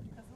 işte.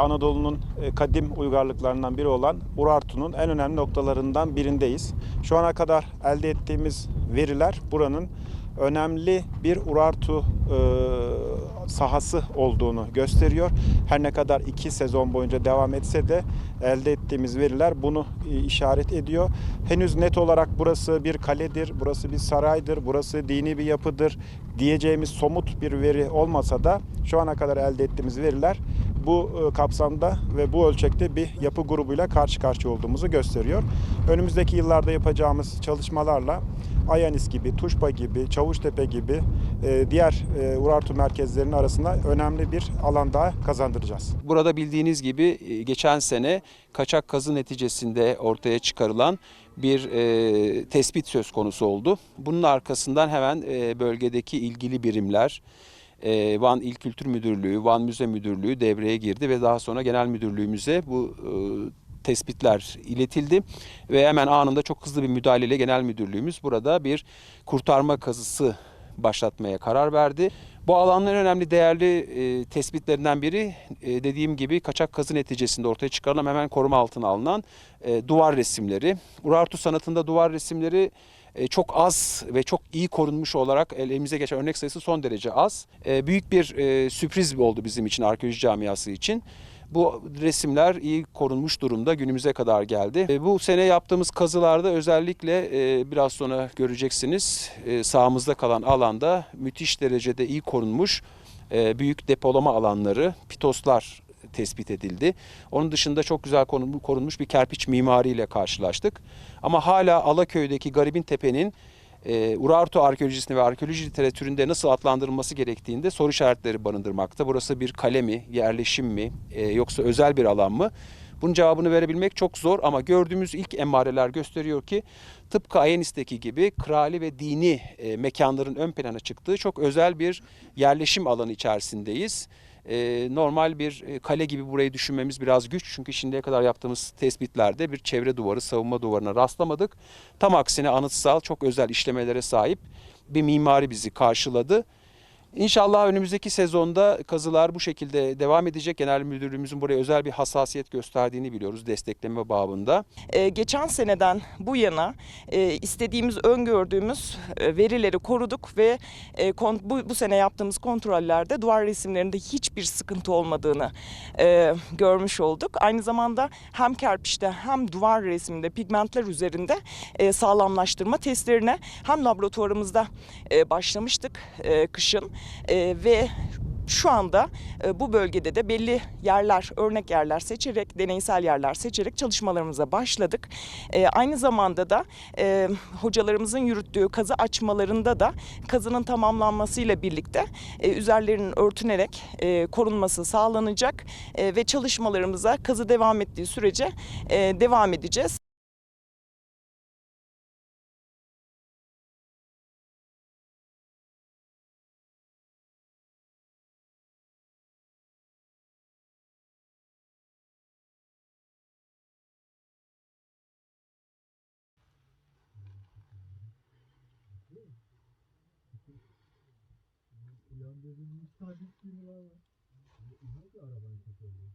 Anadolu'nun e, kadim uygarlıklarından biri olan Urartu'nun en önemli noktalarından birindeyiz. Şu ana kadar elde ettiğimiz veriler buranın önemli bir Urartu e, sahası olduğunu gösteriyor. Her ne kadar iki sezon boyunca devam etse de elde ettiğimiz veriler bunu e, işaret ediyor. Henüz net olarak burası bir kaledir, burası bir saraydır, burası dini bir yapıdır diyeceğimiz somut bir veri olmasa da şu ana kadar elde ettiğimiz veriler bu e, kapsamda ve bu ölçekte bir yapı grubuyla karşı karşıya olduğumuzu gösteriyor. Önümüzdeki yıllarda yapacağımız çalışmalarla Ayanis gibi, Tuşba gibi, Çavuştepe gibi e, diğer e, Urartu merkezlerinin arasında önemli bir alan daha kazandıracağız. Burada bildiğiniz gibi geçen sene kaçak kazı neticesinde ortaya çıkarılan bir e, tespit söz konusu oldu. Bunun arkasından hemen e, bölgedeki ilgili birimler, e, Van İl Kültür Müdürlüğü, Van Müze Müdürlüğü devreye girdi ve daha sonra genel müdürlüğümüze bu e, tespitler iletildi ve hemen anında çok hızlı bir müdahaleyle genel müdürlüğümüz burada bir kurtarma kazısı başlatmaya karar verdi. Bu alanın en önemli değerli e, tespitlerinden biri e, dediğim gibi kaçak kazı neticesinde ortaya çıkarılan hemen koruma altına alınan e, duvar resimleri. Urartu sanatında duvar resimleri çok az ve çok iyi korunmuş olarak elimize geçen örnek sayısı son derece az. E, büyük bir e, sürpriz oldu bizim için arkeoloji camiası için. Bu resimler iyi korunmuş durumda günümüze kadar geldi. E, Bu sene yaptığımız kazılarda özellikle e, biraz sonra göreceksiniz e, sağımızda kalan alanda müthiş derecede iyi korunmuş e, büyük depolama alanları, pitoslar tespit edildi. Onun dışında çok güzel korun- korunmuş bir kerpiç mimariyle karşılaştık. Ama hala Alaköy'deki Garibin Tepe'nin e, Urartu arkeolojisinde ve arkeoloji literatüründe nasıl adlandırılması gerektiğinde soru işaretleri barındırmakta. Burası bir kale mi, yerleşim mi, e, yoksa özel bir alan mı? Bunun cevabını verebilmek çok zor ama gördüğümüz ilk emareler gösteriyor ki tıpkı Ayenis'teki gibi krali ve dini e, mekanların ön plana çıktığı çok özel bir yerleşim alanı içerisindeyiz. E, normal bir e, kale gibi burayı düşünmemiz biraz güç çünkü şimdiye kadar yaptığımız tespitlerde bir çevre duvarı, savunma duvarına rastlamadık. Tam aksine anıtsal çok özel işlemelere sahip bir mimari bizi karşıladı. İnşallah önümüzdeki sezonda kazılar bu şekilde devam edecek. Genel Müdürlüğümüzün buraya özel bir hassasiyet gösterdiğini biliyoruz destekleme babında. Ee, geçen seneden bu yana e, istediğimiz, öngördüğümüz e, verileri koruduk ve e, kon- bu, bu sene yaptığımız kontrollerde duvar resimlerinde hiçbir sıkıntı olmadığını e, görmüş olduk. Aynı zamanda hem kerpiçte hem duvar resiminde pigmentler üzerinde e, sağlamlaştırma testlerine hem laboratuvarımızda e, başlamıştık e, kışın E, ve şu anda e, bu bölgede de belli yerler, örnek yerler seçerek, deneysel yerler seçerek çalışmalarımıza başladık. E, aynı zamanda da e, hocalarımızın yürüttüğü kazı açmalarında da kazının tamamlanmasıyla birlikte e, üzerlerinin örtünerek e, korunması sağlanacak e, ve çalışmalarımıza kazı devam ettiği sürece e, devam edeceğiz. dedim hiç takip değil valla. Hangi arabayı tutuyordu?